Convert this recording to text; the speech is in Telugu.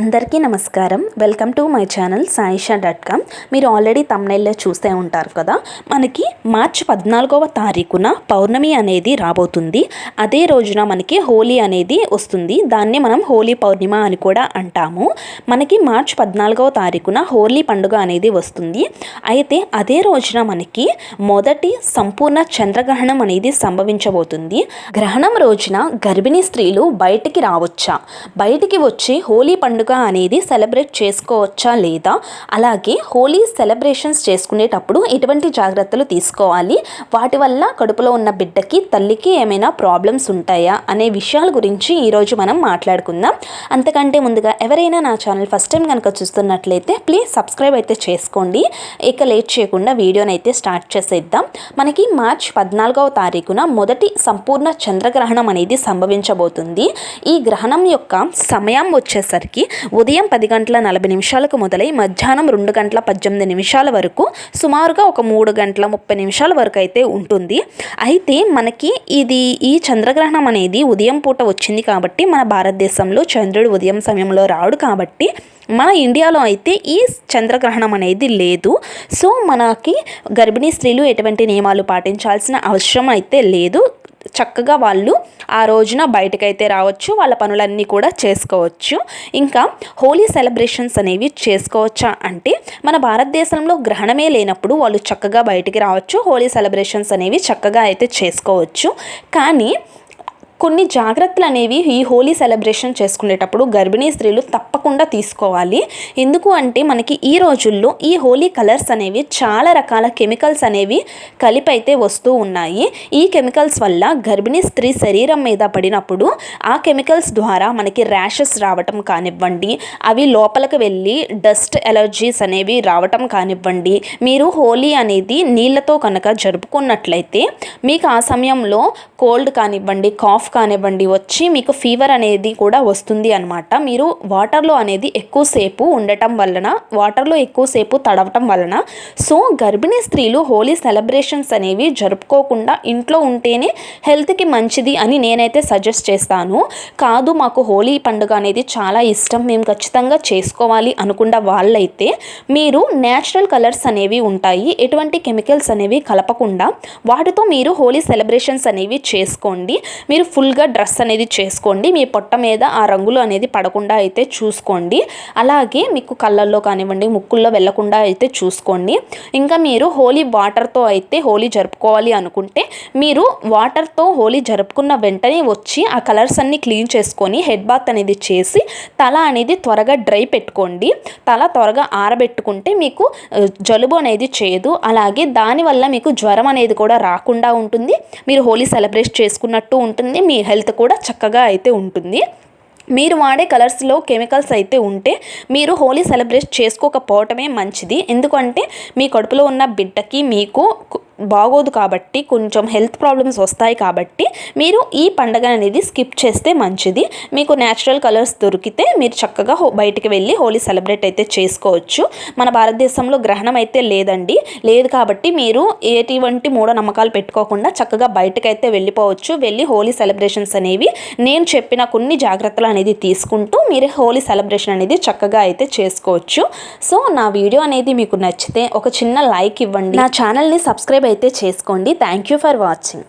అందరికీ నమస్కారం. Welcome to my channel Saisha dot com. మీరు ఆల్రెడీ తమ్నైల్లో చూసే ఉంటారు కదా మనకి మార్చి పద్నాలుగవ తారీఖున పౌర్ణమి అనేది రాబోతుంది. అదే రోజున మనకి హోలీ అనేది వస్తుంది. దాన్ని మనం హోలీ పౌర్ణిమ అని కూడా అంటాము. మనకి మార్చి పద్నాలుగవ తారీఖున హోలీ పండుగ అనేది వస్తుంది. అయితే అదే రోజున మనకి మొదటి సంపూర్ణ చంద్రగ్రహణం అనేది సంభవించబోతుంది. గ్రహణం రోజున గర్భిణీ స్త్రీలు బయటికి రావచ్చా? బయటికి వచ్చి హోలీ పండుగ అనేది సెలబ్రేట్ చేసుకోవచ్చా లేదా? అలాగే హోలీ సెలబ్రేషన్స్ చేసుకునేటప్పుడు ఎటువంటి జాగ్రత్తలు తీసుకోవాలి? వాటి వల్ల కడుపులో ఉన్న బిడ్డకి తల్లికి ఏమైనా ప్రాబ్లమ్స్ ఉంటాయా? అనే విషయాల గురించి ఈరోజు మనం మాట్లాడుకుందాం. అంతకంటే ముందుగా ఎవరైనా నా ఛానల్ ఫస్ట్ టైం కనుక చూస్తున్నట్లయితే ప్లీజ్ సబ్స్క్రైబ్ అయితే చేసుకోండి. ఇక లేట్ చేయకుండా వీడియోని అయితే స్టార్ట్ చేసేద్దాం. మనకి మార్చ్ పద్నాలుగవ తారీఖున మొదటి సంపూర్ణ చంద్రగ్రహణం అనేది సంభవించబోతుంది. ఈ గ్రహణం యొక్క సమయం వచ్చేసరికి ఉదయం పది గంటల నలభై నిమిషాలకు మొదలై మధ్యాహ్నం రెండు గంటల పద్దెనిమిది నిమిషాల వరకు సుమారుగా ఒక మూడు గంటల ముప్పై నిమిషాల వరకు అయితే ఉంటుంది. అయితే మనకి ఇది ఈ చంద్రగ్రహణం అనేది ఉదయం పూట వచ్చింది కాబట్టి మన భారతదేశంలో చంద్రుడు ఉదయం సమయంలో రాడు కాబట్టి మన ఇండియాలో అయితే ఈ చంద్రగ్రహణం అనేది లేదు. సో మనకి గర్భిణీ స్త్రీలు ఎటువంటి నియమాలు పాటించాల్సిన అవసరం అయితే లేదు. చక్కగా వాళ్ళు ఆ రోజున బయటకైతే రావచ్చు వాళ్ళ పనులన్నీ కూడా చేసుకోవచ్చు. ఇంకా హోలీ సెలబ్రేషన్స్ అనేవి చేసుకోవచ్చా అంటే మన భారతదేశంలో గ్రహణమే లేనప్పుడు వాళ్ళు చక్కగా బయటికి రావచ్చు హోలీ సెలబ్రేషన్స్ అనేవి చక్కగా అయితే చేసుకోవచ్చు. కానీ కొన్ని జాగ్రత్తలు అనేవి ఈ హోలీ సెలబ్రేషన్ చేసుకునేటప్పుడు గర్భిణీ స్త్రీలు తప్పకుండా తీసుకోవాలి. ఎందుకు అంటే మనకి ఈ రోజుల్లో ఈ హోలీ కలర్స్ అనేవి చాలా రకాల కెమికల్స్ అనేవి కలిపైతే వస్తూ ఉన్నాయి. ఈ కెమికల్స్ వల్ల గర్భిణీ స్త్రీ శరీరం మీద పడినప్పుడు ఆ కెమికల్స్ ద్వారా మనకి ర్యాషెస్ రావటం కానివ్వండి అవి లోపలికి వెళ్ళి డస్ట్ ఎలర్జీస్ అనేవి రావటం కానివ్వండి మీరు హోలీ అనేది నీళ్ళతో కనుక జరుపుకున్నట్లయితే మీకు ఆ సమయంలో కోల్డ్ కానివ్వండి కాఫ్ కానివ్వండి వచ్చి మీకు ఫీవర్ అనేది కూడా వస్తుంది అనమాట మీరు వాటర్లో అనేది ఎక్కువసేపు ఉండటం వలన వాటర్లో ఎక్కువసేపు తడవటం వలన సో గర్భిణీ స్త్రీలు హోలీ సెలబ్రేషన్స్ అనేవి జరుపుకోకుండా ఇంట్లో ఉంటేనే హెల్త్కి మంచిది అని నేనైతే సజెస్ట్ చేస్తాను. కాదు మాకు హోలీ పండుగ అనేది చాలా ఇష్టం మేము ఖచ్చితంగా చేసుకోవాలి అనుకున్న వాళ్ళైతే మీరు న్యాచురల్ కలర్స్ అనేవి ఉంటాయి ఎటువంటి కెమికల్స్ అనేవి కలపకుండా వాటితో మీరు హోలీ సెలబ్రేషన్స్ అనేవి చేసుకోండి. మీరు ఫుల్గా డ్రెస్ అనేది చేసుకోండి. మీ పొట్ట మీద ఆ రంగులు అనేది పడకుండా అయితే చూసుకోండి. అలాగే మీకు కళ్ళల్లో కానివ్వండి ముక్కుల్లో వెళ్ళకుండా అయితే చూసుకోండి. ఇంకా మీరు హోలీ వాటర్తో అయితే హోలీ జరుపుకోవాలి అనుకుంటే మీరు వాటర్తో హోలీ జరుపుకున్న వెంటనే వచ్చి ఆ కలర్స్ అన్ని క్లీన్ చేసుకొని హెడ్ బాత్ అనేది చేసి తల అనేది త్వరగా డ్రై పెట్టుకోండి. తల త్వరగా ఆరబెట్టుకుంటే మీకు జలుబు అనేది చేయదు. అలాగే దానివల్ల మీకు జ్వరం అనేది కూడా రాకుండా ఉంటుంది. మీరు హోలీ సెలబ్రేట్ చేసుకున్నట్టు ఉంటుంది. మీ హెల్త్ కూడా చక్కగా అయితే ఉంటుంది. మీరు వాడే కలర్స్లో కెమికల్స్ అయితే ఉంటే మీరు హోలీ సెలబ్రేట్ చేసుకోకపోవటమే మంచిది. ఎందుకంటే మీ కడుపులో ఉన్న బిడ్డకి మీకు బాగోదు కాబట్టి కొంచెం హెల్త్ ప్రాబ్లమ్స్ వస్తాయి కాబట్టి మీరు ఈ పండగ అనేది స్కిప్ చేస్తే మంచిది. మీకు న్యాచురల్ కలర్స్ దొరికితే మీరు చక్కగా బయటికి వెళ్ళి హోలీ సెలబ్రేట్ అయితే చేసుకోవచ్చు. మన భారతదేశంలో గ్రహణం అయితే లేదండి. లేదు కాబట్టి మీరు ఎటువంటి మూఢనమ్మకాలు పెట్టుకోకుండా చక్కగా బయటకైతే వెళ్ళిపోవచ్చు. వెళ్ళి హోలీ సెలబ్రేషన్స్ అనేవి నేను చెప్పిన కొన్ని జాగ్రత్తలు అనేది తీసుకుంటూ మీరు హోలీ సెలబ్రేషన్ అనేది చక్కగా అయితే చేసుకోవచ్చు. సో నా వీడియో అనేది మీకు నచ్చితే ఒక చిన్న లైక్ ఇవ్వండి. నా ఛానల్ని సబ్స్క్రైబ్ అయితే చేసుకోండి. Thank you for watching